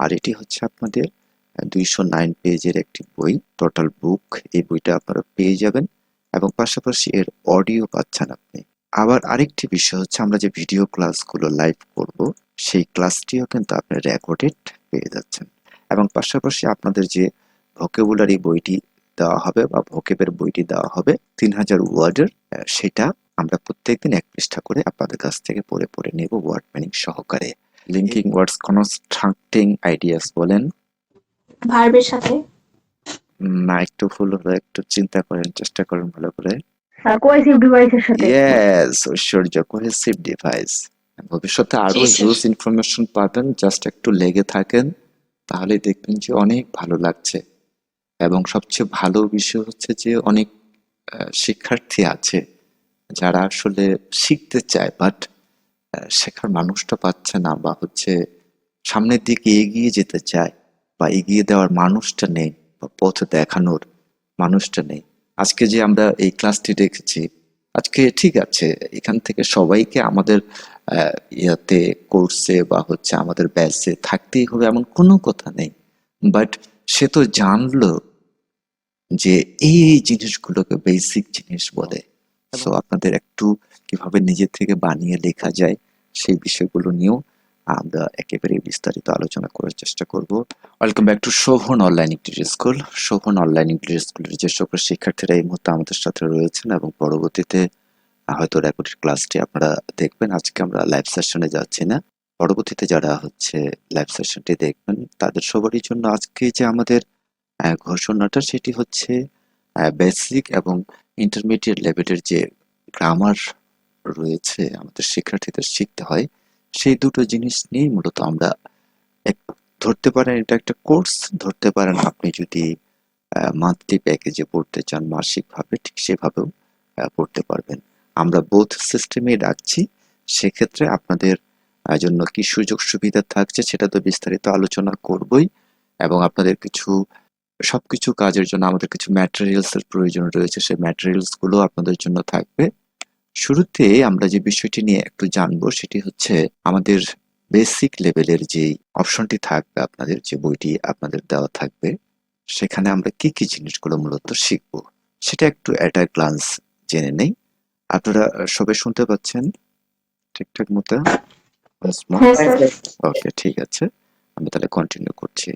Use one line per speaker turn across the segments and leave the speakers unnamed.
আর এটি হচ্ছে আপনাদের দুইশো নাইন পেজের একটি বই টোটাল বুক এই বইটা আপনারা পেয়ে যাবেন এবং পাশাপাশি এর অডিও পাচ্ছেন আপনি। আবার আরেকটি বিষয় হচ্ছে আমরা যে ভিডিও ক্লাসগুলো লাইভ করব, সেই ক্লাসটিও কিন্তু আপনি রেকর্ডেড পেয়ে যাচ্ছেন। এবং পাশাপাশি আপনাদের যে ভোকেবুলারি বইটি দেওয়া হবে বা ভোকেবের বইটি দেওয়া হবে, তিন হাজার ওয়ার্ডের সেটা আমরা প্রত্যেকদিন এক পৃষ্ঠা করে আপনাদের কাছ থেকে পড়ে পড়ে নেব ওয়ার্ড মিনিং সহকারে। লিঙ্কিং ওয়ার্ডস কনস্ট্রাক্টিং আইডিয়াস বলেন।
ভার্বের সাথে।
না একটু ভুল হলো একটু চিন্তা করেন চেষ্টা করেন ভালো করে।
কোয়েসিভ ডিভাইসের সাথে।
ইয়েস ঐশ্বর্য কোহেসিভ ডিভাইস ভবিষ্যতে আরও
জি,
হিউজ ইনফরমেশন পাবেন জাস্ট একটু লেগে থাকেন তাহলে দেখবেন যে অনেক ভালো লাগছে। এবং সবচেয়ে ভালো বিষয় হচ্ছে যে অনেক শিক্ষার্থী আছে যারা আসলে শিখতে চায় বাট শেখার মানুষটা পাচ্ছে না বা হচ্ছে সামনের দিকে এগিয়ে যেতে চায় বা এগিয়ে দেওয়ার মানুষটা নেই বা পথ দেখানোর মানুষটা নেই। আজকে যে আমরা এই ক্লাসটি রেখেছি আজকে ঠিক আছে এখান থেকে সবাইকে আমাদের ইয়াতে কোর্সে বা হচ্ছে আমাদের ব্যাচে থাকতেই হবে এমন কোনো কথা নেই। বাট সে তো জানলো যে এই এই জিনিসগুলোকে বেসিক জিনিস বলে। সো আপনাদের একটু কীভাবে নিজের থেকে বানিয়ে লেখা যায় সেই বিষয়গুলো নিয়েও আমরা একেবারে বিস্তারিত আলোচনা করার চেষ্টা করব। Welcome back to Shovan online English school Shovan online English স্কুলের যে সকল শিক্ষার্থীরা এই মুহূর্তে আমাদের সাথে রয়েছেন এবং পরবর্তীতে হয়তো রেকর্ডেড ক্লাসটি আপনারা দেখবেন। আজকে আমরা লাইভ সেশনে যাচ্ছি না। পরবর্তীতে যারা হচ্ছে লাইভ সেশনটি দেখবেন, তাদের সবারই জন্য আজকে যে আমাদের ঘোষণাটা সেটি হচ্ছে বেসিক এবং ইন্টারমিডিয়েট লেভেলের যে গ্রামার রয়েছে, আমাদের শিক্ষার্থীদের শিখতে হয়। সেই দুটো জিনিস নিয়েই মূলত আমরা এক ধরতে পারেন, এটা একটা কোর্স ধরতে পারেন আপনি যদি মান্থলি প্যাকেজে পড়তে চান, মাসিকভাবে ঠিক সেভাবেও পড়তে পারবেন। আমরা বোধ সিস্টেমে রাখছি। সেক্ষেত্রে আপনাদের জন্য কি সুযোগ সুবিধা থাকছে সেটা তো বিস্তারিত আলোচনা করবই এবং আপনাদের কিছু, সবকিছু কাজের জন্য আমাদের কিছু ম্যাটেরিয়ালসের প্রয়োজন রয়েছে। সেই ম্যাটেরিয়ালসগুলো আপনাদের জন্য থাকবে। শুরুতে আমরা যে বিষয়টি নিয়ে একটু জানব সেটি হচ্ছে আমাদের বেসিক লেভেলের যে অপশনটি থাকবে আপনাদের যে বইটি আপনাদের দেওয়া থাকবে সেখানে আমরা কি কি জিনিসগুলো মূলত শিখব সেটা একটু অ্যাট আ গ্লান্স জেনে নেই। আপনারা সবে শুনতে পাচ্ছেন? ঠিকঠাক মতো? ওকে ঠিক আছে। আমি তাহলে কন্টিনিউ করছি।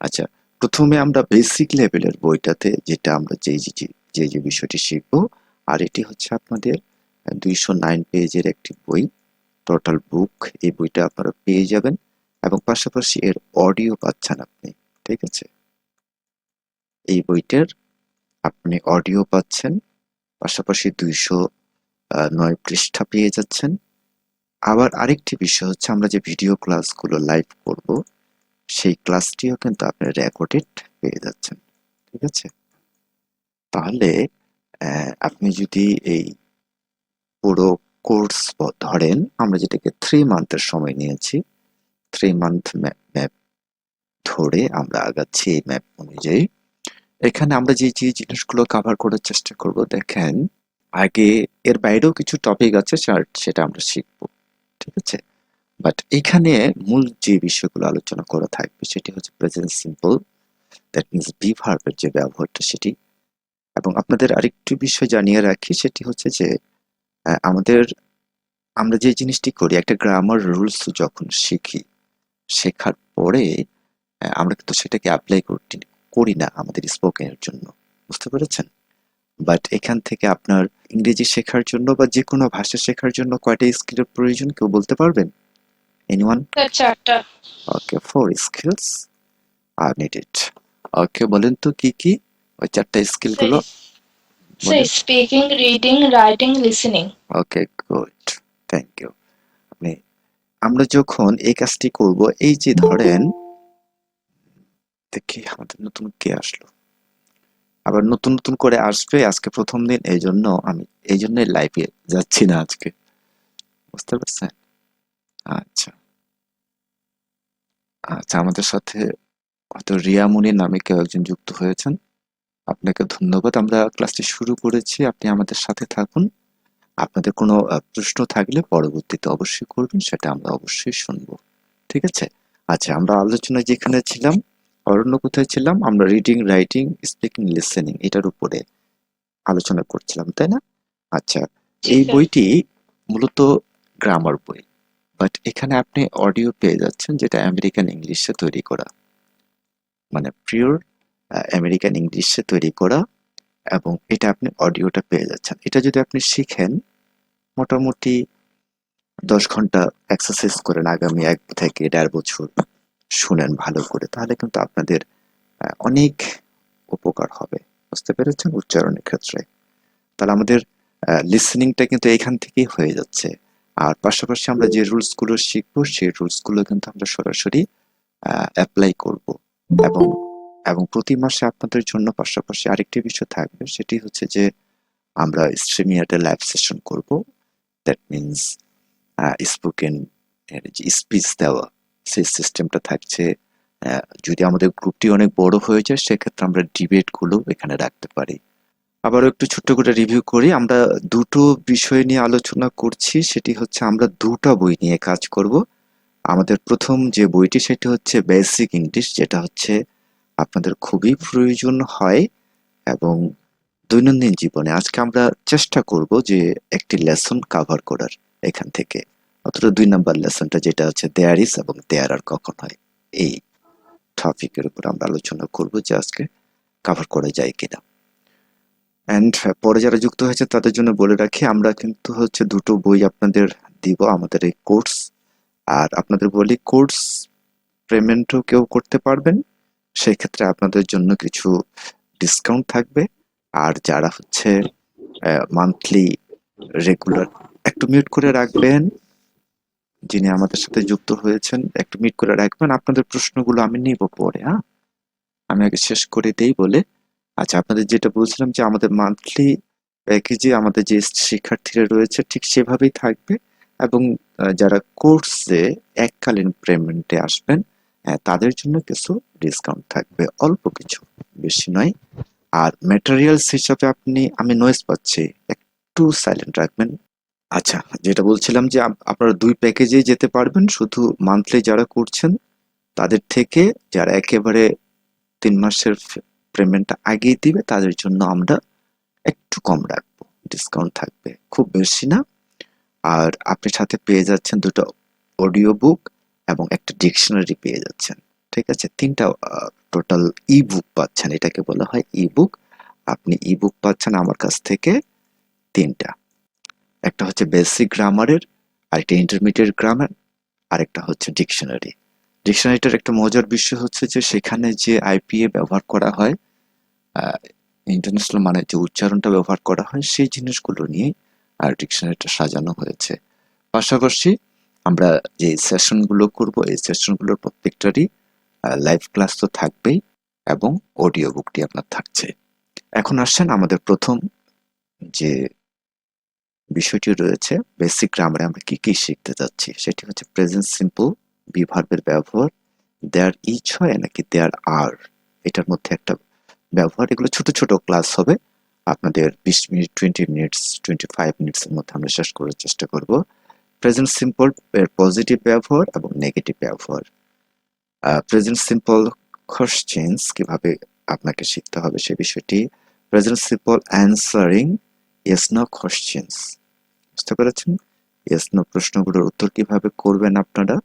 আচ্ছা প্রথমে আমরা বেসিক লেভেলের বইটাতে যেটা আমরা যে- যে যে বিষয়টি শিখব আর এটি হচ্ছে আপনাদের দুইশো নাইন পেজের একটি বই টোটাল বুক এই বইটা আপনারা পেয়ে যাবেন এবং পাশাপাশি এর অডিও পাচ্ছেন আপনি, ঠিক আছে? এই বইটার আপনি অডিও পাচ্ছেন, পাশাপাশি দুইশো নয় পৃষ্ঠা পেয়ে যাচ্ছেন। আবার আরেকটি বিষয় হচ্ছে আমরা যে ভিডিও ক্লাসগুলো লাইভ করব, সেই ক্লাসটিও কিন্তু আপনি রেকর্ডেড পেয়ে যাচ্ছেন, ঠিক আছে? তাহলে আপনি যদি এই পুরো কোর্স ধরেন আমরা যেটাকে থ্রি মান্থের সময় নিয়েছি থ্রি মান্থ ম্যাপ ধরে আমরা আগাচ্ছি এই ম্যাপ অনুযায়ী। এখানে আমরা যে যে জিনিসগুলো কভার করার চেষ্টা করব, দেখেন আগে এর বাইরেও কিছু টপিক আছে সেটা আমরা শিখব, ঠিক আছে? বাট এখানে মূল যে বিষয়গুলো আলোচনা করা থাকবে সেটি হচ্ছে present simple that means be ভার্বের যে ব্যবহারটা সেটি। এবং আপনাদের আরেকটু বিষয় জানিয়ে রাখি, সেটি হচ্ছে যে আমাদের আমরা যে জিনিসটি করি একটা গ্রামার রুলস যখন শিখি শেখার পরে আমরা কিন্তু সেটাকে অ্যাপ্লাই করতে করি না আমাদের স্পোকেনের জন্য। বুঝতে পেরেছেন? বাট এখান থেকে আপনার ইংরেজি শেখার জন্য বা যে কোনো ভাষা শেখার জন্য কয়টা স্কিলের প্রয়োজন কেউ বলতে পারবেন? এনিওয়ান
চারটা।
Okay four skills are needed okay বলেন তো কি কি? ওই চারটা স্কিলগুলো।
Sir speaking reading writing listening
okay good thank you আপনি আমরা যখন এই কাজটি করব এই যে ধরেন দেখি আমাদের নতুন কে আসলো। আবার নতুন নতুন করে আসবে আজকে প্রথম দিন এই জন্য আমি এই জন্য লাইভে যাচ্ছি না আজকে। বুঝতে পারছেন? আচ্ছা। আচ্ছা আমাদের সাথে হয়তো রিয়ামণি নামে কেউ একজন যুক্ত হয়েছেন। আপনাকে ধন্যবাদ। আমরা ক্লাসটি শুরু করেছি। আপনি আমাদের সাথে থাকুন। আপনাদের কোনো প্রশ্ন থাকলে পরবর্তীতে অবশ্যই করবেন সেটা আমরা অবশ্যই শুনব। ঠিক আছে? আচ্ছা আমরা আলোচনা যেখানে ছিলাম অরণ্য কোথায় ছিলাম আমরা রিডিং রাইটিং স্পিকিং লিসেনিং এটার উপরে আলোচনা করছিলাম তাই না? আচ্ছা এই বইটি মূলত গ্রামার বই বাট এখানে আপনি অডিও পেয়ে যাচ্ছেন যেটা আমেরিকান ইংলিশে তৈরি করা। মানে পিওর আমেরিকান ইংলিশে তৈরি করা এবং এটা আপনি অডিওটা পেয়ে যাচ্ছেন। এটা যদি আপনি শিখেন, মোটামুটি দশ ঘণ্টা এক্সারসাইজ করেন আগামী এক থেকে দেড় বছর, শুনেন ভালো করে, তাহলে কিন্তু আপনাদের অনেক উপকার হবে। বুঝতে পেরেছেন? উচ্চারণের ক্ষেত্রে। তাহলে আমাদের লিসেনিংটা কিন্তু এখান থেকেই হয়ে যাচ্ছে। আর পাশাপাশি আমরা যে রুলসগুলো শিখব, সেই রুলসগুলো কিন্তু আমরা সরাসরি অ্যাপ্লাই করব। এবং এবং প্রতি মাসে আপনাদের জন্য পাশাপাশি আরেকটি বিষয় থাকবে, সেটি হচ্ছে যে আমরা স্ট্রিমিয়াতে লাইভ সেশন করব। দ্যাট মিনস স্পোকেন যে স্পিচ দেওয়া, সেই সিস্টেমটা থাকছে। যদি আমাদের গ্রুপটি অনেক বড় হয়ে যায়, সেক্ষেত্রে আমরা ডিবেটগুলো এখানে রাখতে পারি। আবারও একটু ছোট্ট করে রিভিউ করি। আমরা দুটো বিষয় নিয়ে আলোচনা করছি। সেটি হচ্ছে আমরা দুটো বই নিয়ে কাজ করব। আমাদের প্রথম যে বইটি, সেটি হচ্ছে বেসিক ইংলিশ যেটা হচ্ছে আপনাদের খুবই প্রয়োজন হয় এবং দৈনন্দিন জীবনে আজকে আমরা চেষ্টা করব যে একটি লেসন কভার করার এখান থেকে। অথচ দুই নাম্বার লেসনটা যেটা হচ্ছে দেয়ার ইস এবং দেয়ার আর কখন হয়, এই টপিকের উপর আমরা আলোচনা করব যে আজকে কভার করা যায় কিনা। অ্যান্ড পরে যারা যুক্ত হয়েছে তাদের জন্য বলে রাখি, আমরা কিন্তু হচ্ছে দুটো বই আপনাদের দিব, আমাদের এই কোর্স আর আপনাদের বলি কোর্স পেমেন্টও কেউ করতে পারবেন। সেই ক্ষেত্রে আপনাদের জন্য কিছু ডিসকাউন্ট থাকবে। আর যারা হচ্ছে মান্থলি রেগুলার একটু মিউট করে রাখবেন, যিনি আমাদের সাথে যুক্ত হয়েছেন, একটু মিট করে রাখবেন। আপনাদের প্রশ্নগুলো আমি নিব পরে হ্যাঁ? আমি আগে শেষ করে দেই বলে। আচ্ছা আপনাদের যেটা বলছিলাম যে আমাদের মান্থলি প্যাকেজে আমাদের যে শিক্ষার্থীরা রয়েছে, ঠিক সেভাবেই থাকবে। এবং যারা কোর্সে এককালীন পেমেন্টে আসবেন তাদের জন্য কিছু ডিসকাউন্ট থাকবে। অল্প কিছু, বেশি নয়। আর ম্যাটেরিয়ালস হিসাবে আপনি, আমি নয়েজ পাচ্ছি, একটু সাইলেন্ট রাখবেন। আচ্ছা যেটা বলছিলাম যে আপ- আপনারা দুই প্যাকেজে যেতে পারবেন, শুধু মান্থলি যারা করছেন, তাদের থেকে যারা একেবারে তিন মাসের পেমেন্টটা আগেই দিবে, তাদের জন্য আমরা একটু কম রাখব। ডিসকাউন্ট থাকবে। খুব বেশি না। আর আপনি সাথে পেয়ে যাচ্ছেন দুটো অডিও বুক এবং একটা ডিকশনারি পেয়ে যাচ্ছেন। ঠিক আছে? তিনটা টোটাল ই বুক পাচ্ছেন। এটাকে বলা হয় ই বুক আপনি ই বুক পাচ্ছেন আমার কাছ থেকে তিনটা। একটা হচ্ছে বেসিক গ্রামারের আরেকটা ইন্টারমিডিয়েট গ্রামার আরেকটা হচ্ছে ডিকশনারি ডিকশনারিটার একটা মজার বিষয় হচ্ছে যে, সেখানে যে আইপিএ ব্যবহার করা হয় ইন্টারন্যাশনাল মানে যে উচ্চারণটা ব্যবহার করা হয়, সেই জিনিসগুলো নিয়ে আর ডিকশনারিটা সাজানো হয়েছে। পাশাপাশি আমরা যে সেশনগুলো করব, এই সেশনগুলোর প্রত্যেকটারই লাইভ ক্লাস তো থাকবেই এবং অডিও বুকটি আপনার থাকছে। এখন আসছেন আমাদের প্রথম যে বিষয়টি রয়েছে বেসিক গ্রামারে আমরা কি কি শিখতে যাচ্ছি, সেটি হচ্ছে প্রেজেন্ট সিম্পল বিভার্বের ব্যবহার দেয়ার ইচ হয় নাকি দেয়ার আর এটার মধ্যে একটা ব্যবহার, এগুলো ছোট ছোট ক্লাস হবে। আপনাদের বিশ minute twenty minutes twenty five মিনিটসের মধ্যে আমরা শেষ করার চেষ্টা করব। প্রেজেন্ট সিম্পল এর পজিটিভ ব্যবহার এবং নেগেটিভ ব্যবহার। প্রেজেন্ট সিম্পল কোশ্চেন্স কীভাবে আপনাকে শিখতে হবে সে বিষয়টি present simple answering yes no questions বুঝতে পেরেছেন? ইয়েস নো প্রশ্নগুলোর উত্তর কীভাবে করবেন আপনারা?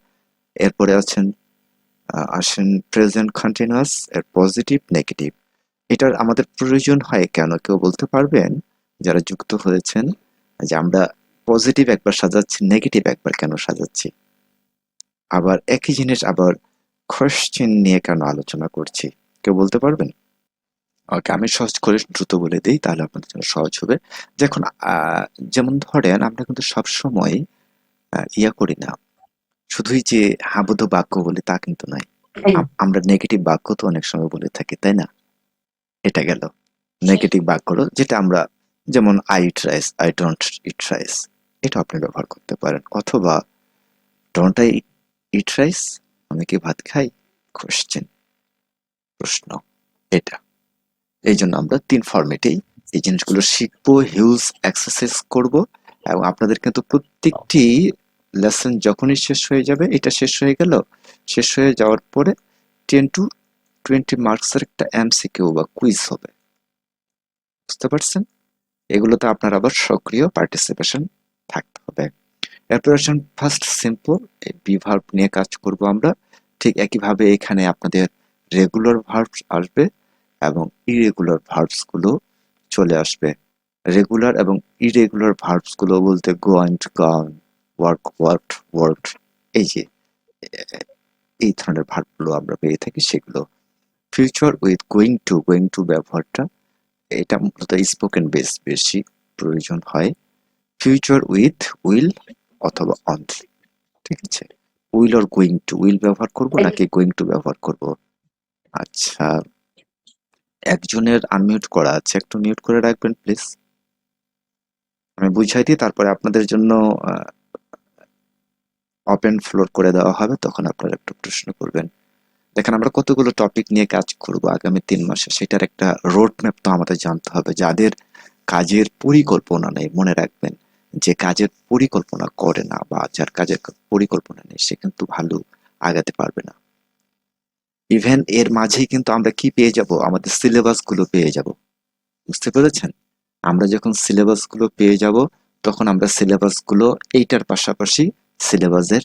এরপরে আছেন আসেন প্রেজেন্ট কন্টিনিউয়াস এর পজিটিভ নেগেটিভ এটার আমাদের প্রয়োজন হয় কেন? কেউ বলতে পারবেন? যারা যুক্ত হয়েছেন যে আমরা পজিটিভ একবার সাজাচ্ছি নেগেটিভ একবার কেন সাজাচ্ছি? আবার একই জিনিস আবার কোশ্চেন নিয়ে কেন আলোচনা করছি? কেউ বলতে পারবেন? ওকে আমি সহজ করে দ্রুত বলে দিই তাহলে আপনাদের জন্য সহজ হবে। যখন আহ, যেমন ধরেন আমরা কিন্তু সব সময় ইয়া করি না। শুধুই যে হাবুদ বাক্য বলি তা কিন্তু নয়। আমরা নেগেটিভ বাক্য তো অনেক সময় বলে থাকি তাই না? এটা গেল। নেগেটিভ বাক্য যেটা আমরা যেমন I eat rice I don't eat rice এটা আপনি ব্যবহার করতে পারেন। অথবা ডোন্ট আই ইট রাইস আমি কি ভাত খাই? কোশ্চেন প্রশ্ন এটা। এই জন্য আমরা তিন ফরম্যাটেই এই জিনিসগুলো শিখব হিউজ এক্সারসাইজ করব এবং আপনাদের কিন্তু প্রত্যেকটি লেসন যখনই শেষ হয়ে যাবে, এটা শেষ হয়ে গেল, শেষ হয়ে যাওয়ার পরে টেন টু টোয়েন্টি মার্কসের একটা এমসিকিউ বা কুইজ হবে। বুঝতে পারছেন? এগুলোতে আপনার আবার সক্রিয় পার্টিসিপেশন হবে। আসেন ফার্স্ট সিম্পল বি ভার্ব নিয়ে কাজ করব আমরা। ঠিক একইভাবে এখানে আপনাদের রেগুলার ভার্বস আসবে এবং ইরেগুলার ভার্বসগুলো চলে আসবে। রেগুলার এবং ইরেগুলার ভার্বসগুলো বলতে go and gone work work work এই যে, এই ধরনের ভার্বগুলো আমরা পেয়ে থাকি সেগুলো। Future with going to going to ব্যবহারটা, এটা মূলত স্পোকেন বেস বেশি প্রয়োজন হয়। ফিউচার উইথ উইল অথবা অনলি ঠিক আছে? Will or going to will ব্যবহার করব নাকি গোয়িং টু ব্যবহার করব? আচ্ছা একজনের আনমিউট করা আছে একটু মিউট করে রাখবেন প্লিজ আমি বুঝাই দিই তারপরে আপনাদের জন্য ওপেন ফ্লোর করে দেওয়া হবে তখন আপনারা একটু প্রশ্ন করবেন। দেখেন আমরা কতগুলো টপিক নিয়ে কাজ করব আগামী তিন মাসে সেটার একটা রোড ম্যাপ তো আমাদের জানতে হবে যাদের কাজের পরিকল্পনা নেই মনে রাখবেন। যে কাজের পরিকল্পনা করে না বা যার কাজের পরিকল্পনা নেই, সে কিন্তু ভালো আগাতে পারবে না। ইভেন এর মাঝেই কিন্তু আমরা কি পেয়ে যাব? আমাদের সিলেবাসগুলো পেয়ে যাব। বুঝতে পেরেছেন? আমরা যখন সিলেবাসগুলো পেয়ে যাব, তখন আমরা সিলেবাসগুলো এইটার পাশাপাশি সিলেবাসের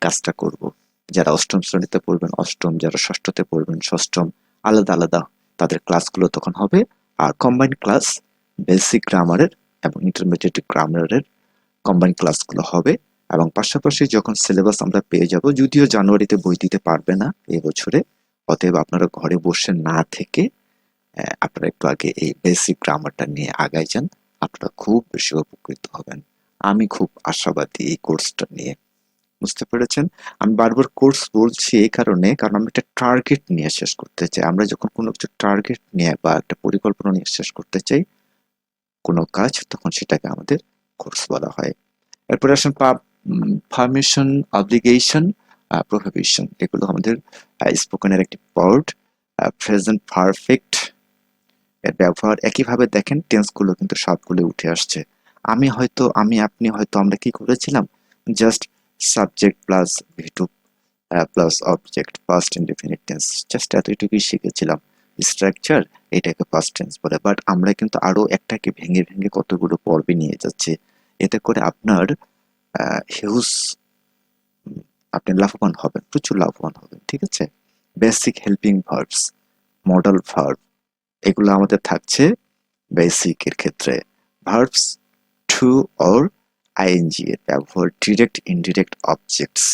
কাজটা করব। যারা অষ্টম শ্রেণীতে পড়বেন, অষ্টম, যারা ষষ্ঠতে পড়বেন, ষষ্ঠম, আলাদা আলাদা তাদের ক্লাসগুলো তখন হবে। আর কম্বাইন ক্লাস বেসিক গ্রামারের এবং ইন্টারমিডিয়েট গ্রামারের কম্বাইন ক্লাসগুলো হবে এবং পাশাপাশি যখন সিলেবাস আমরা পেয়ে যাব, যদিও জানুয়ারিতে বই দিতে পারবে না এই বছরে, অতএব আপনারা ঘরে বসে না থেকে আপনারা একটু আগে এই বেসিক গ্রামারটা নিয়ে আগাই যান, আপনারা খুব বেশি উপকৃত হবেন। আমি খুব আশাবাদী এই কোর্সটা নিয়ে। বুঝতে পেরেছেন? আমি বারবার কোর্স বলছি এই কারণে, কারণ আমি একটা টার্গেট নিয়ে শেষ করতে চাই। আমরা যখন কোনো কিছু টার্গেট নিয়ে বা একটা পরিকল্পনা নিয়ে শেষ করতে চাই কোনো কাজ, তখন সেটাকে আমাদের কোর্স বলা হয়। এরপরে আসেন পারমিশন অব্লিগেশন প্রোহিবিশন এগুলো আমাদের স্পোকেনের একটি পার্ট প্রেজেন্ট পারফেক্ট এর ব্যবহার। একইভাবে দেখেন টেন্সগুলো কিন্তু সবগুলো উঠে আসছে। আমি হয়তো, আমি, আপনি হয়তো আমরা কি করেছিলাম? Just subject plus V two plus object past indefinite tense just এতটুকুই শিখেছিলাম। স্ট্রাকচার এটাকে ফার্স্ট টেন্স বলে। বাট আমরা কিন্তু আরও একটাকে ভেঙে ভেঙে কতগুলো পর্বে নিয়ে যাচ্ছি। এতে করে আপনার হিউজ আপনি লাভবান হবেন, প্রচুর লাভবান হবেন, ঠিক আছে? Basic helping verbs modal verb এগুলো আমাদের থাকছে বেসিক এর ক্ষেত্রে। ভার্বস টু অর আইএনজি এর ব্যবহার ডিরেক্ট ইনডিরেক্ট অবজেক্টস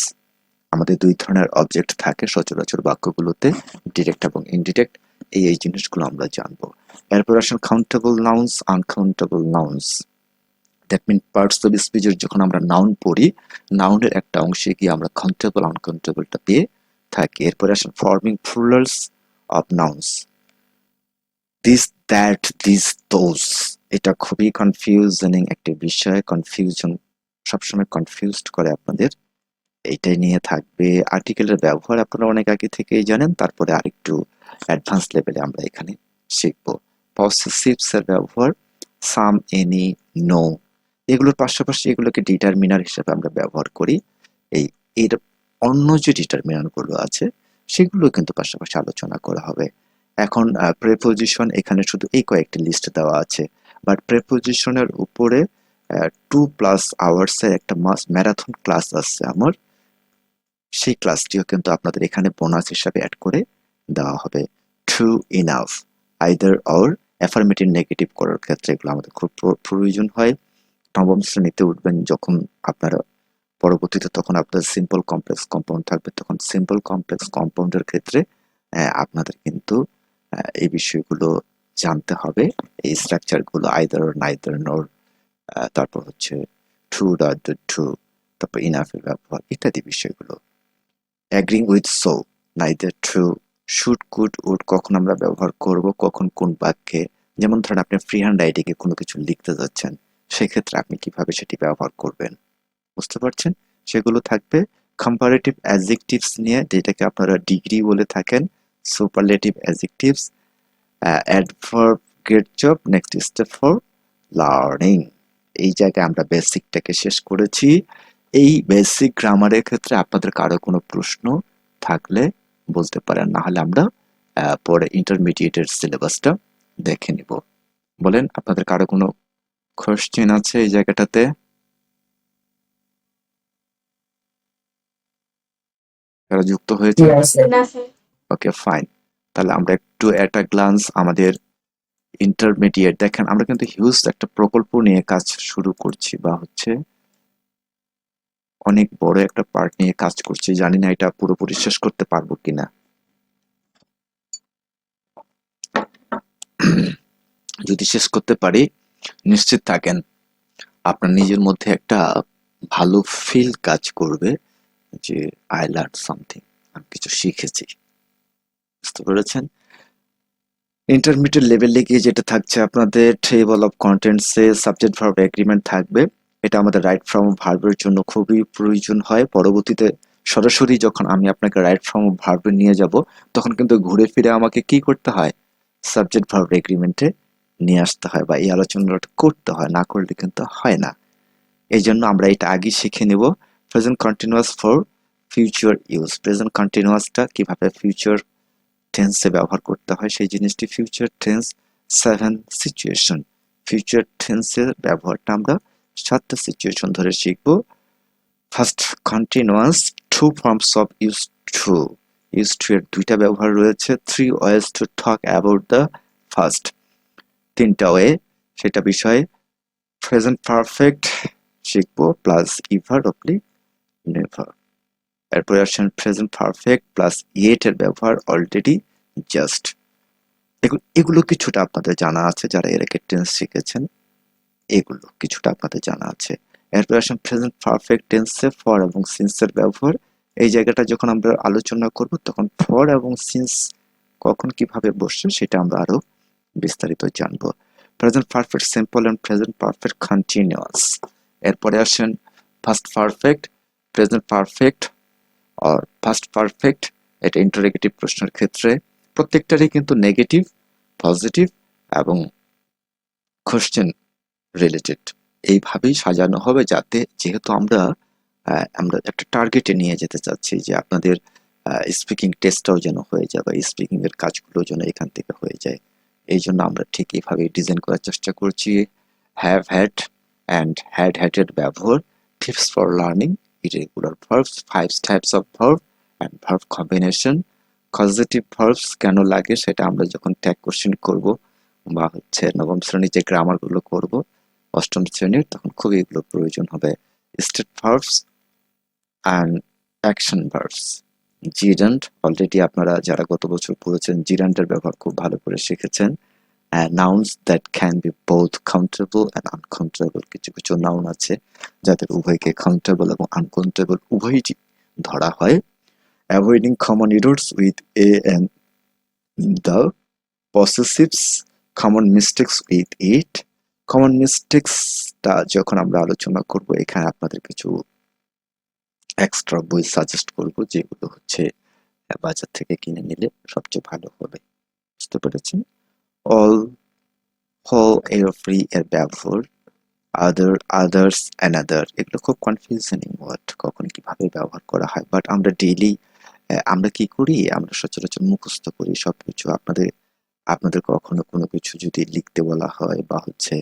আমাদের দুই ধরনের অবজেক্ট থাকে সচরাচর বাক্যগুলোতে ডিরেক্ট এবং ইনডিরেক্ট এই এই জিনিসগুলো আমরা জানব। এরপর আসেন countable nouns uncountable nouns that mean parts of স্পিচের যখন আমরা নাউন পড়ি নাউনের একটা অংশে গিয়ে আমরা কাউন্টেবল আনকাউন্টেবলটা পেয়ে থাকি। এরপর আসেন forming plurals of nouns this that this those এটা খুবই কনফিউজনিং একটি বিষয়। কনফিউশন সবসময় কনফিউজড করে আপনাদের। এইটাই নিয়ে থাকবে। আর্টিকেলের ব্যবহার আপনারা অনেক আগে থেকেই জানেন, তারপরে আরেকটু অ্যাডভান্স লেভেলে আমরা এখানে শিখব। পসেসিভস এর ব্যবহার সাম এনি নো এগুলোর পাশাপাশি এগুলোকে ডিটারমিনার হিসেবে আমরা ব্যবহার করি। এই, এর অন্য যে ডিটারমিনারগুলো আছে, সেগুলো কিন্তু পাশাপাশি আলোচনা করা হবে। এখন প্রেপোজিশন এখানে শুধু এই কয়েকটি লিস্ট দেওয়া আছে বাট প্রেপোজিশনের উপরে টু প্লাস আওয়ার্স এর একটা মাস ম্যারাথন ক্লাস আছে আমার। সেই ক্লাসটিও কিন্তু আপনাদের এখানে বোনাস হিসাবে অ্যাড করে দেওয়া হবে। True enough either or affirmative negative করার ক্ষেত্রে এগুলো আমাদের খুব প্রয়োজন হয়। নবম শ্রেণীতে উঠবেন যখন আপনারা, পরবর্তীতে তখন আপনাদের সিম্পল কমপ্লেক্স কম্পাউন্ড থাকবে। তখন সিম্পল কমপ্লেক্স কম্পাউন্ডের ক্ষেত্রে আপনাদের কিন্তু এই বিষয়গুলো জানতে হবে। এই স্ট্রাকচারগুলো আইদার নাইদার নর তারপর হচ্ছে ট্রু ডট ট্রু তারপর ইনাফের ব্যবহার ইত্যাদি বিষয়গুলো agreeing with so neither true should could would কখন আমরা ব্যবহার করব, কখন কোন বাক্যে। যেমন ধরেন আপনি ফ্রি হ্যান্ড রাইটিংয়ে কোনো কিছু লিখতে যাচ্ছেন, সেক্ষেত্রে আপনি কীভাবে সেটি ব্যবহার করবেন? বুঝতে পারছেন? সেগুলো থাকবে কম্পারেটিভ অ্যাজেক্টিভস নিয়ে, যেটাকে আপনারা ডিগ্রি বলে থাকেন superlative adjectives adverb get job next step for learning এই জায়গায় আমরা বেসিকটাকে শেষ করেছি। এই বেসিক গ্রামারের ক্ষেত্রে আপনাদের কারও কোনো প্রশ্ন থাকলে বলতে পারেন না হলে আমরা আহ, পরে ইন্টারমিডিয়েটের সিলেবাসটা দেখে নিব। বলেন আপনাদের কারও কোনো কোশ্চেন আছে এই জায়গাটাতে? যারা যুক্ত হয়েছে?
না স্যার
ওকে ফাইন তাহলে আমরা একটু একটা গ্লান্স আমাদের ইন্টারমিডিয়েট দেখেন আমরা কিন্তু হিউজ একটা প্রকল্প নিয়ে কাজ শুরু করছি বা হচ্ছে অনেক বড় একটা পার্ট নিয়ে কাজ করছি, জানি না এটা পুরোপুরি শেষ করতে পারব কিনা। যদি শেষ করতে পারি, নিশ্চিত থাকেন, আপনার নিজের মধ্যে একটা ভালো ফিল কাজ করবে যে আই লার্ন সামথিং আমি কিছু শিখেছি। বুঝতে পেরেছেন? ইন্টারমিডিয়েট লেভেলে গিয়ে যেটা থাকছে, আপনাদের টেবল অফ কন্টেন্টসে সাবজেক্ট ভার্ব এগ্রিমেন্ট থাকবে। এটা আমাদের রাইট ফ্রম ভার্বের জন্য খুবই প্রয়োজন হয়। পরবর্তীতে সরাসরি যখন আমি আপনাকে রাইট ফ্রম ভার্বে নিয়ে যাব, তখন কিন্তু ঘুরে ফিরে আমাকে কি করতে হয়? সাবজেক্ট ভার্ব এগ্রিমেন্টে নিয়ে আসতে হয় বা এই আলোচনাটা করতে হয়, না করলে কিন্তু হয় না। এই জন্য আমরা এটা আগে শিখে নেব। Present continuous for future use present কন্টিনিউয়াসটা কীভাবে ফিউচার টেন্সে ব্যবহার করতে হয়, সেই জিনিসটি future tense seven situation future টেন্সের ব্যবহারটা আমরা সাতটা সিচুয়েশন ধরে শিখব। First continuous two forms of use two use two এর দুইটা ব্যবহার রয়েছে। Three ways to talk about the first তিনটা ওয়ে সেটা বিষয়ে প্রেজেন্ট পারফেক্ট শিখব প্লাস ইভার অপলি নেভার এরপরে আসছেন প্রেজেন্ট পারফেক্ট প্লাস ইয়েট এর ব্যবহার অলরেডি জাস্ট এগুলো কিছুটা আপনাদের জানা আছে যারা এর আগে টেন্স শিখেছেন। এগুলো কিছুটা আপনাদের জানা আছে। এরপরে আসেন প্রেজেন্ট পারফেক্ট টেন্সে ফর এবং সিন্সের ব্যবহার। এই জায়গাটা যখন আমরা আলোচনা করব, তখন ফর এবং সিন্স কখন কীভাবে বসছে সেটা আমরা আরও বিস্তারিত জানব। Present perfect simple and present perfect continuous এরপরে আসেন ফার্স্ট পারফেক্ট প্রেজেন্ট পারফেক্ট আর ফার্স্ট পারফেক্ট এটা ইন্টারোগেটিভ প্রশ্নের ক্ষেত্রে। প্রত্যেকটারই কিন্তু নেগেটিভ পজিটিভ এবং কোশ্চেন রিলেটেড এইভাবেই সাজানো হবে যাতে যেহেতু আমরা আমরা একটা টার্গেটে নিয়ে যেতে চাচ্ছি যে আপনাদের স্পিকিং টেস্টটাও যেন হয়ে যায় বা স্পিকিং এর কাজগুলো যেন এখান থেকে হয়ে যায় এই জন্য আমরা ঠিক এইভাবে ডিজাইন করার চেষ্টা করছি হ্যাভ হ্যাড অ্যান্ড হ্যাড হ্যাডের ব্যবহার tips for learning irregular verbs, five types of verb and verb combination. Causative verbs কেন লাগে সেটা আমরা যখন ট্যাগ কোশ্চেন করব বা হচ্ছে নবম শ্রেণির যে গ্রামারগুলো করব অষ্টম শ্রেণির, তখন খুবই এগুলো প্রয়োজন হবে। State verbs and action verbs gerund already আপনারা যারা গত বছর পড়েছেন জিরান্ডের ব্যবহার খুব ভালো করে শিখেছেন। Nouns that can be both countable and uncountable কিছু কিছু নাউন আছে যাদের উভয়কে কাউন্টেবল এবং আনকাউন্টেবল উভয়টি ধরা হয়। Avoiding common errors with a and the possessives common mistakes with it common মিস্টেক্সটা যখন আমরা আলোচনা করব, এখানে আপনাদের কিছু এক্সট্রা বই সাজেস্ট করব, যেগুলো হচ্ছে বাজার থেকে কিনে নিলে সবচেয়ে ভালো হবে। বুঝতে পেরেছেন? অল হল এর ফ্রি এর ব্যবহার আদার আদার্স অ্যানাদার এগুলো খুব কনফিউশনিং ওয়ার্ড কখন কীভাবে ব্যবহার করা হয়। বাট আমরা ডেইলি আমরা কি করি? আমরা সচরাচর মুখস্থ করি। সবকিছু আপনাদের আপনাদের কখনো কোনো কিছু যদি লিখতে বলা হয় বা হচ্ছে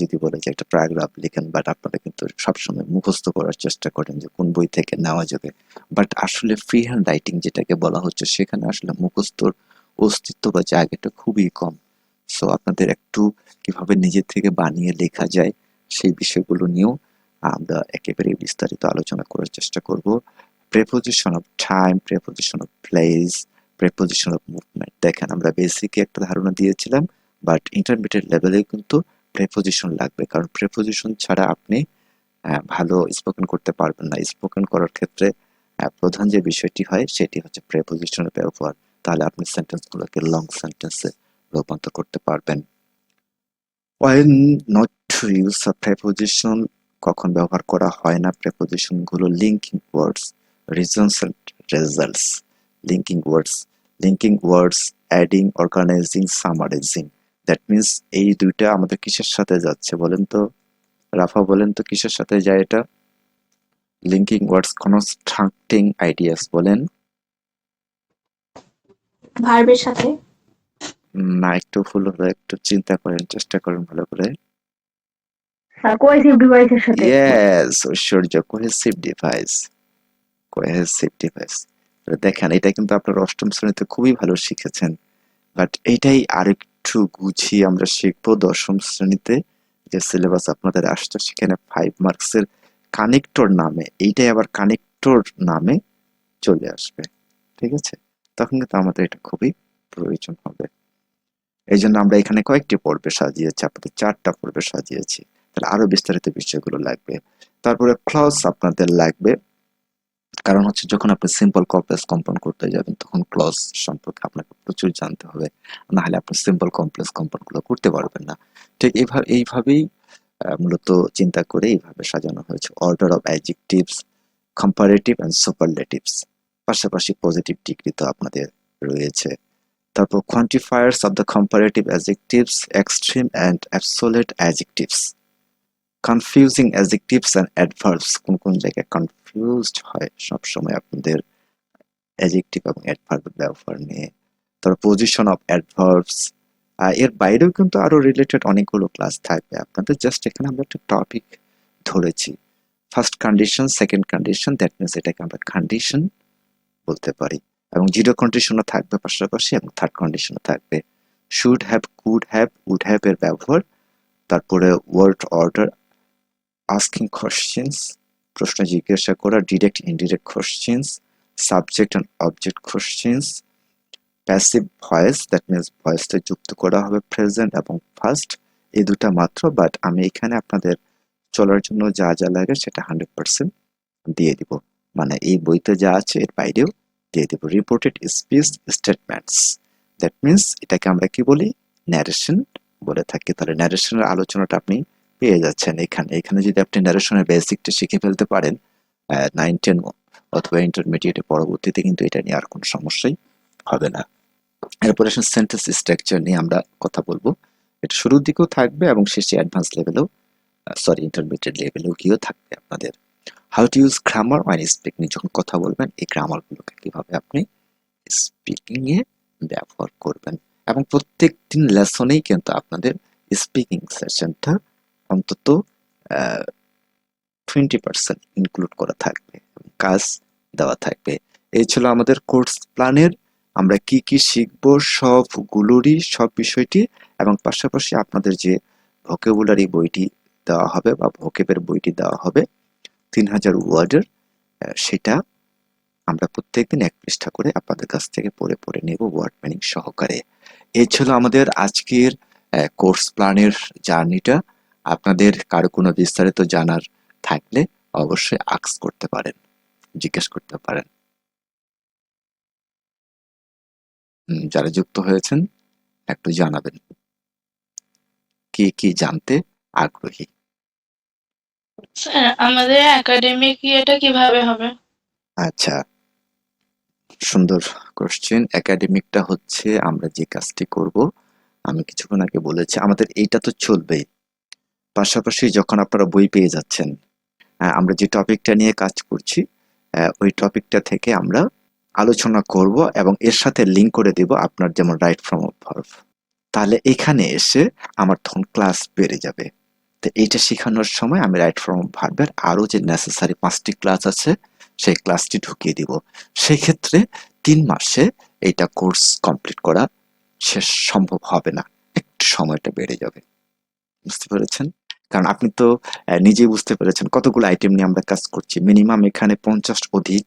যদি বলে যে একটা প্যারাগ্রাফ লিখেন বাট আপনারা কিন্তু সবসময় মুখস্থ করার চেষ্টা করেন যে কোন বই থেকে নেওয়া যাবে। বাট আসলে ফ্রি হ্যান্ড রাইটিং যেটাকে বলা হচ্ছে, সেখানে আসলে মুখস্থর অস্তিত্ব বা জায়গাটা খুবই কম। সো আপনাদের একটু কীভাবে নিজের থেকে বানিয়ে লেখা যায়, সেই বিষয়গুলো নিয়েও আমরা একেবারে বিস্তারিত আলোচনা করার চেষ্টা করব। Preposition of time preposition of place preposition of movement দেখেন, আমরা বেসিক একটা ধারণা দিয়েছিলাম বাট ইন্টারমিডিয়েট লেভেলে কিন্তু প্রেপোজিশন লাগবে, কারণ প্রেপোজিশন ছাড়া আপনি ভালো স্পোকেন করতে পারবেন না। স্পোকেন করার ক্ষেত্রে প্রধান যে বিষয়টি হয়, সেটি হচ্ছে প্রেপোজিশনের ব্যবহার। তাহলে আপনি সেন্টেন্সগুলোকে লং সেন্টেন্সে রূপান্তর করতে পারবেন। When not to use a preposition? কখন ব্যবহার করা হয় না preposition গুলো linking words, reasons results linking words linking words adding organizing organizing that means এই দুইটা আমাদের কিসের সাথে যাচ্ছে বলেন তো? রাফা বলেন তো কিসের সাথে যায় এটা? লিঙ্কিং ওয়ার্ডস কনস্ট্রাক্টিং আইডিয়াস বলেন।
ভার্বের সাথে।
না একটু ফুল হলে একটু চিন্তা করেন চেষ্টা করেন ভালো করে।
কোয়েসিভ ডিভাইসের সাথে।
Yes Aishwarya cohesive device cohesive device দেখেন এটা কিন্তু আপনার অষ্টম শ্রেণীতে খুবই ভালো শিখেছেন। বাট এইটাই আরেকটু গুছিয়ে আমরা শিখব দশম শ্রেণীতে যে সিলেবাস আপনাদের আসছে, সেখানে ফাইভ মার্কসের কানেক্টর নামে, এইটাই আবার কানেক্টর নামে চলে আসবে, ঠিক আছে? তখন কিন্তু আমাদের এটা খুবই প্রয়োজন হবে। এই জন্য আমরা এখানে কয়েকটি পর্বে সাজিয়েছি আপনাদের চারটা পর্বে সাজিয়েছি। তাহলে আরও বিস্তারিত বিষয়গুলো লাগবে। তারপরে ক্লজ আপনাদের লাগবে। কারণ হচ্ছে যখন আপনি সিম্পল কমপ্লেক্স কম্পাউন্ড করতে যাবেন, তখন ক্লজ সম্পর্কে আপনাকে প্রচুর জানতে হবে। না হলে আপনি সিম্পল কমপ্লেক্স কম্পাউন্ডগুলো করতে পারবেন না। ঠিক এইভাবে, এইভাবেই মূলত চিন্তা করে এইভাবে সাজানো হয়েছে। Order of adjectives comparative and superlatives পাশাপাশি পজিটিভ ডিগ্রি তো আপনাদের রয়েছে। তারপর quantifiers of the comparative adjectives extreme and absolute adjectives confusing adjectives and adverbs কোন কোন জায়গায় কনফিউজড হয় সবসময় আপনাদের অ্যাডজেক্টিভ এবং অ্যাডভার্ব ব্যবহার নিয়ে। তারপর পজিশন অফ অ্যাডভার্বস এর বাইরেও কিন্তু আরও রিলেটেড অনেকগুলো ক্লাস থাকবে। আপনাদের জাস্ট এখানে আমরা একটা টপিক ধরেছি। First condition second condition that means এটাকে আমরা কন্ডিশন বলতে পারি। এবং জিরো কন্ডিশনও থাকবে পাশাপাশি এবং থার্ড কন্ডিশনও থাকবে। Should have could have would have এর ব্যবহার। তারপরে ওয়ার্ড অর্ডার আস্কিং কোশ্চেন্স প্রশ্ন জিজ্ঞাসা করা direct indirect questions subject and object questions passive voice that means ভয়েসটা যুক্ত করা হবে প্রেজেন্ট এবং ফার্স্ট এই দুটা মাত্র বাট আমি এখানে আপনাদের চলার জন্য যা যা লাগে সেটা হান্ড্রেড পার্সেন্ট দিয়ে দিব। মানে এই বইতে যা আছে, এর বাইরেও দিয়ে দিব। Reported speech statements that means এটাকে আমরা কি বলি? ন্যারেশন বলে থাকি। তাহলে ন্যারেশনের আলোচনাটা আপনি পেয়ে যাচ্ছেন এখানে। এখানে যদি আপনি ন্যারেশনের বেসিকটা শিখে ফেলতে পারেন নাইন টেন অথবা ইন্টারমিডিয়েটে পরবর্তীতে কিন্তু এটা নিয়ে আর কোনো সমস্যাই হবে না। এরপরে আসেন সেন্টেন্স স্ট্রাকচার নিয়ে আমরা কথা বলব। এটা শুরুর দিকেও থাকবে এবং শেষে অ্যাডভান্স লেভেলেও সরি ইন্টারমিডিয়েট লেভেলেও গিয়েও থাকবে আপনাদের। How to use grammar when speaking যখন কথা বলবেন, এই গ্রামারগুলোকে কীভাবে আপনি স্পিকিং এ ব্যবহার করবেন। এবং প্রত্যেক দিন লেসনেই কিন্তু আপনাদের স্পিকিং সেশনটা অন্তত টোয়েন্টি পার্সেন্ট ইনক্লুড করা থাকবে কাজ দেওয়া থাকবে। এই ছিল আমাদের কোর্স প্ল্যানের আমরা কি কি শিখব, সবগুলোরই সব বিষয়টি এবং পাশাপাশি আপনাদের যে ভোকেবুলারি বইটি দেওয়া হবে বা ভোকেবের বইটি দেওয়া হবে তিন হাজার ওয়ার্ডের সেটা আমরা প্রত্যেকদিন এক পৃষ্ঠা করে আপনাদের কাছ থেকে পড়ে পড়ে নেব ওয়ার্ড মিনিং সহকারে। এই ছিল আমাদের আজকের কোর্স প্ল্যানের জার্নিটা আপনাদের কারও কোনো বিস্তারিত জানার থাকলে অবশ্যই আক্স করতে পারেন জিজ্ঞেস করতে পারেন। যারা যুক্ত হয়েছেন একটু জানাবেন। কি কি জানতে আগ্রহী?
স্যার আমাদের একাডেমিক ইয়েটা কীভাবে হবে?
আচ্ছা সুন্দর কোশ্চেন একাডেমিকটা হচ্ছে আমরা যে কাজটি করব আমি কিছুক্ষণ আগে বলেছি আমাদের এইটা তো চলবেই। পাশাপাশি যখন আপনারা বই পেয়ে যাচ্ছেন আমরা যে টপিকটা নিয়ে কাজ করছি ওই টপিকটা থেকে আমরা আলোচনা করব এবং এর সাথে লিঙ্ক করে দেব আপনার যেমন রাইট ফ্রম ভার্ভ তাহলে এখানে এসে আমার তখন ক্লাস বেড়ে যাবে। তো এইটা শেখানোর সময় আমি রাইট ফ্রম অফ ভার্বের আরও যে নেসেসারি পাঁচটি ক্লাস আছে, সেই ক্লাসটি ঢুকিয়ে দিব। সেক্ষেত্রে তিন মাসে এইটা কোর্স কমপ্লিট করা শেষ সম্ভব হবে না। একটু সময়টা বেড়ে যাবে। বুঝতে পেরেছেন? কারণ আপনি তো নিজেই বুঝতে পেরেছেন কতগুলো আইটেম নিয়ে আমরা কাজ করছি। মিনিমাম এখানে পঞ্চাশ অধিক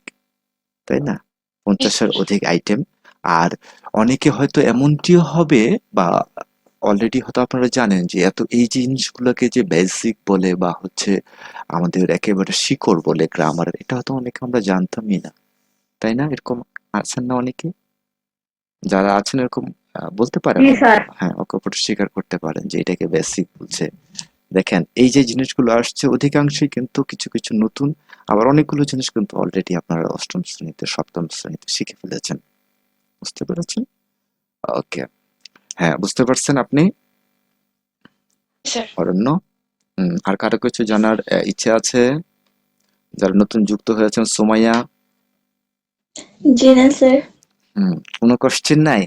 তাই না? পঞ্চাশের অধিক আইটেম আর অনেকে হয়তো এমনটিও হবে বা অলরেডি হয়তো আপনারা জানেন যে এত এই জিনিসগুলোকে যে বেসিক বলে বা হচ্ছে আমাদের একেবারে শিকড় বলে গ্রামারের এটা হয়তো অনেকে আমরা জানতামই না। তাই না? এরকম আছেন না অনেকে? যারা আছেন এরকম বলতে পারেন। হ্যাঁ অকপট স্বীকার করতে পারেন যে এটাকে বেসিক বলছে। দেখেন এই যে জিনিসগুলো আসছে অধিকাংশই কিন্তু কিছু কিছু নতুন আবার অনেকগুলো জিনিস কিন্তু অলরেডি আপনারা অষ্টম শ্রেণীতে সপ্তম শ্রেণীতে শিখে ফেলেছেন। বুঝতে পেরেছেন? ওকে হ্যাঁ বুঝতে পারছেন আপনি? অরণ্য? আর কারও কিছু জানার ইচ্ছে আছে? যারা নতুন যুক্ত হয়েছেন সোমাইয়া?
জি না স্যার
হুম কোনো কোশ্চেন নাই?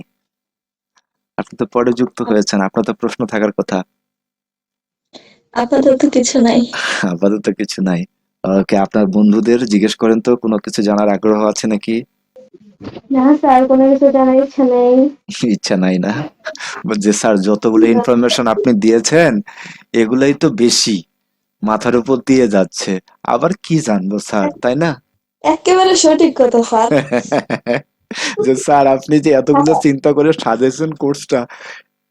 আপনি তো পরে যুক্ত হয়েছেন আপনার তো প্রশ্ন থাকার কথা।
আপাতত কিছু নাই।
আপাতত কিছু নাই। ওকে আপনার বন্ধুদের জিজ্ঞেস করেন তো কোনো কিছু জানার আগ্রহ আছে নাকি?
না স্যার কোনো কিছু জানার ইচ্ছা নেই।
ইচ্ছা নাই না? যে স্যার যতগুলো ইনফরমেশন আপনি দিয়েছেন এগুলাই তো বেশি। মাথার উপর দিয়ে যাচ্ছে। আবার কি জানব স্যার তাই না?
একেবারে সঠিক কথা স্যার।
যে স্যার আপনি যে এতগুলো চিন্তা করে সাজেশন কোর্সটা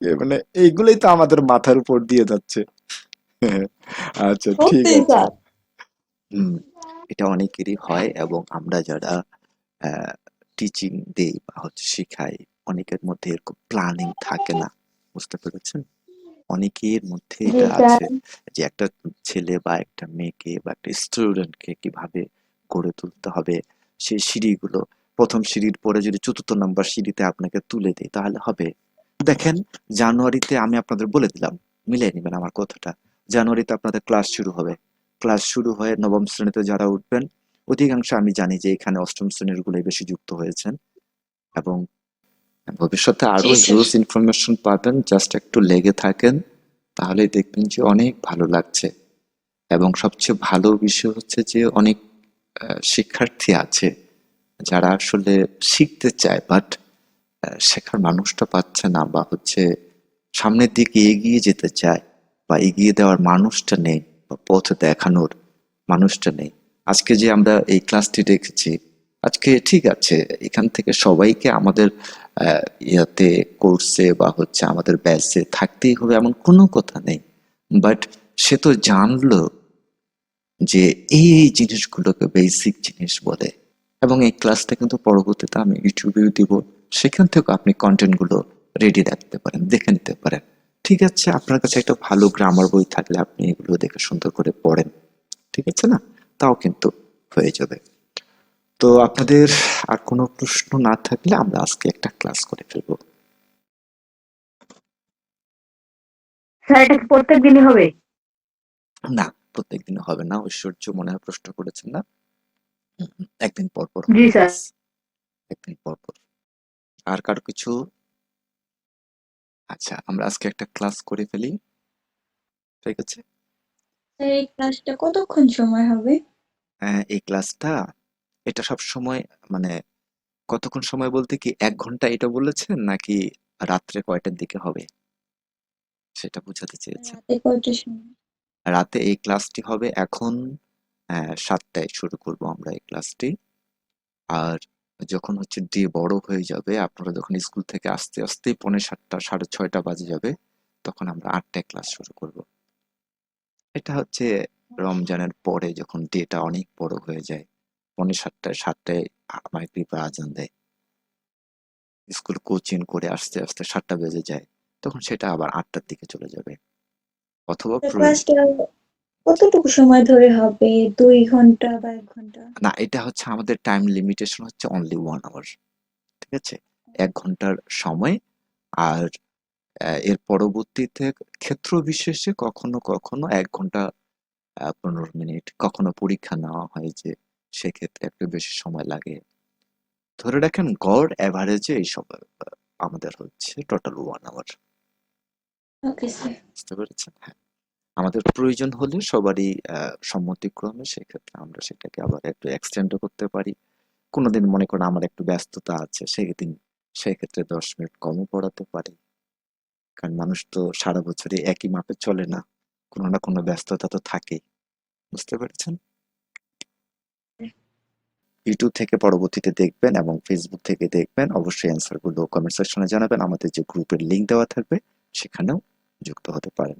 মানে এইগুলোই তো আমাদের মাথার উপর দিয়ে যাচ্ছে। আচ্ছা ঠিক
সত্যি
আছে।
স্যার
হুম এটা অনেকেরই হয় এবং আমরা যারা টিচিং দেই বা হচ্ছে শেখাই অনেকের মধ্যে এরকম প্ল্যানিং থাকে না বুঝতে পেরেছেন? অনেকের মধ্যে
জি
এটা
স্যার।
আছে যে একটা ছেলে বা একটা মেয়েকে বা একটা স্টুডেন্টকে কীভাবে গড়ে তুলতে হবে সেই সিঁড়িগুলো প্রথম সিঁড়ির পরে যদি চতুর্থ নম্বর সিঁড়িতে আপনাকে তুলে দেয় তাহলে হবে। দেখেন জানুয়ারিতে আমি আপনাদের বলে দিলাম মিলিয়ে নেবেন আমার কথাটা। জানুয়ারিতে আপনাদের ক্লাস শুরু হবে। ক্লাস শুরু হয়ে নবম শ্রেণীতে যারা উঠবেন অধিকাংশ আমি জানি যে এখানে অষ্টম শ্রেণির গুলোই বেশি যুক্ত হয়েছেন এবং ভবিষ্যতে আরও
জি,
হিউজ ইনফরমেশন পাবেন। জাস্ট একটু লেগে থাকেন তাহলেই দেখবেন যে অনেক ভালো লাগছে। এবং সবচেয়ে ভালো বিষয় হচ্ছে যে অনেক শিক্ষার্থী আছে যারা আসলে শিখতে চায় বাট শেখার মানুষটা পাচ্ছে না বা হচ্ছে সামনের দিকে এগিয়ে যেতে চায়। বা এগিয়ে দেওয়ার মানুষটা নেই, বা পথ দেখানোর মানুষটা নেই। আজকে যে আমরা এই ক্লাসটি দেখেছি, আজকে ঠিক আছে, এখান থেকে সবাইকে আমাদের ইয়াতে কোর্সে বা হচ্ছে আমাদের ব্যাচে থাকতেই হবে এমন কোনো কথা নেই। বাট সে তো জানলো যে এই জিনিসগুলোকে বেসিক জিনিস বলে এবং এই ক্লাসটা কিন্তু পরবর্তীতে আমি ইউটিউবেও দিব। সেখান থেকে আপনি কন্টেন্টগুলো রেডি রাখতে পারেন, দেখে নিতে পারেন। ঠিক আছে আপনার কাছে একটা ভালো গ্রামার বই থাকলে আপনি এগুলো দেখে সুন্দর করে পড়েন। ঠিক আছে না? তাও কিন্তু হয়ে যাবে। তো আপনাদের আর কোনো প্রশ্ন না থাকলে আমরা আজকে একটা ক্লাস করে ফেলব।
স্যার এটা প্রত্যেক দিনই হবে?
না প্রত্যেকদিন হবে না ঐশ্বর্য মনে হয় প্রশ্ন করেছেন না? একদিন পর পর
জি, স্যার।
একদিন পর পর। আর কারও কিছু আচ্ছা আমরা আজকে একটা ক্লাস করে ফেলি। ঠিক আছে?
এই ক্লাসটা কতক্ষণ সময় হবে?
হ্যাঁ, এই ক্লাসটা এটা সব সময় মানে কতক্ষণ সময় বলতে কি এক ঘণ্টা এটা বলেছেন নাকি রাত্রে কয়টার দিকে হবে? সেটা বোঝাতে চেয়েছেন।
রাতে
এই ক্লাসটি হবে এখন সাতটায় শুরু করব আমরা এই ক্লাসটি। আর যখন হচ্ছে ডে বড় হয়ে যাবে আপনারা যখন স্কুল থেকে আস্তে আস্তে পৌনে সাতটা সাড়ে ছয়টা বাজে যাবে তখন আমরা আটটায় ক্লাস শুরু করব। এটা হচ্ছে রমজানের পরে যখন ডেটা অনেক বড় হয়ে যায় পৌনে সাতটায় সাতটায় আমায় মাইগ্রিব আজান দেয়। স্কুল কোচিং করে আস্তে আস্তে সাতটা বেজে যায় তখন সেটা আবার আটটার দিকে চলে যাবে। অথবা
কতটুকু সময় ধরে হবে? দুই ঘণ্টা বা এক ঘণ্টা?
না এটা হচ্ছে আমাদের টাইম লিমিটেশন হচ্ছে অনলি ওয়ান আওয়ার ঠিক আছে? এক ঘণ্টার সময় আর এর পরবর্তীতে ক্ষেত্র বিশেষে কখনো কখনো এক ঘণ্টা পনেরো মিনিট কখনো পরীক্ষা নেওয়া হয় যে সেক্ষেত্রে একটু বেশি সময় লাগে। ধরে রাখেন গড় অ্যাভারেজে এই সব আমাদের হচ্ছে টোটাল ওয়ান আওয়ার বুঝতে পেরেছেন? হ্যাঁ। আমাদের প্রয়োজন হলে সবারই সম্মতিক্রমে সেক্ষেত্রে আমরা সেটাকে আবার একটু এক্সটেন্ডও করতে পারি। কোনোদিন মনে করেন আমার একটু ব্যস্ততা আছে, সেদিন সেক্ষেত্রে দশ মিনিট কমও পড়াতে পারি। কারণ মানুষ তো সারা বছরে একই মাপে চলে না, কোনো না কোনো ব্যস্ততা তো থাকেই। বুঝতে পেরেছেন? ইউটিউব থেকে পরবর্তীতে দেখবেন এবং ফেসবুক থেকে দেখবেন, অবশ্যই অ্যান্সারগুলো কমেন্ট সেকশনে জানাবেন। আমাদের যে গ্রুপের লিঙ্ক দেওয়া থাকবে, সেখানেও যুক্ত হতে পারেন।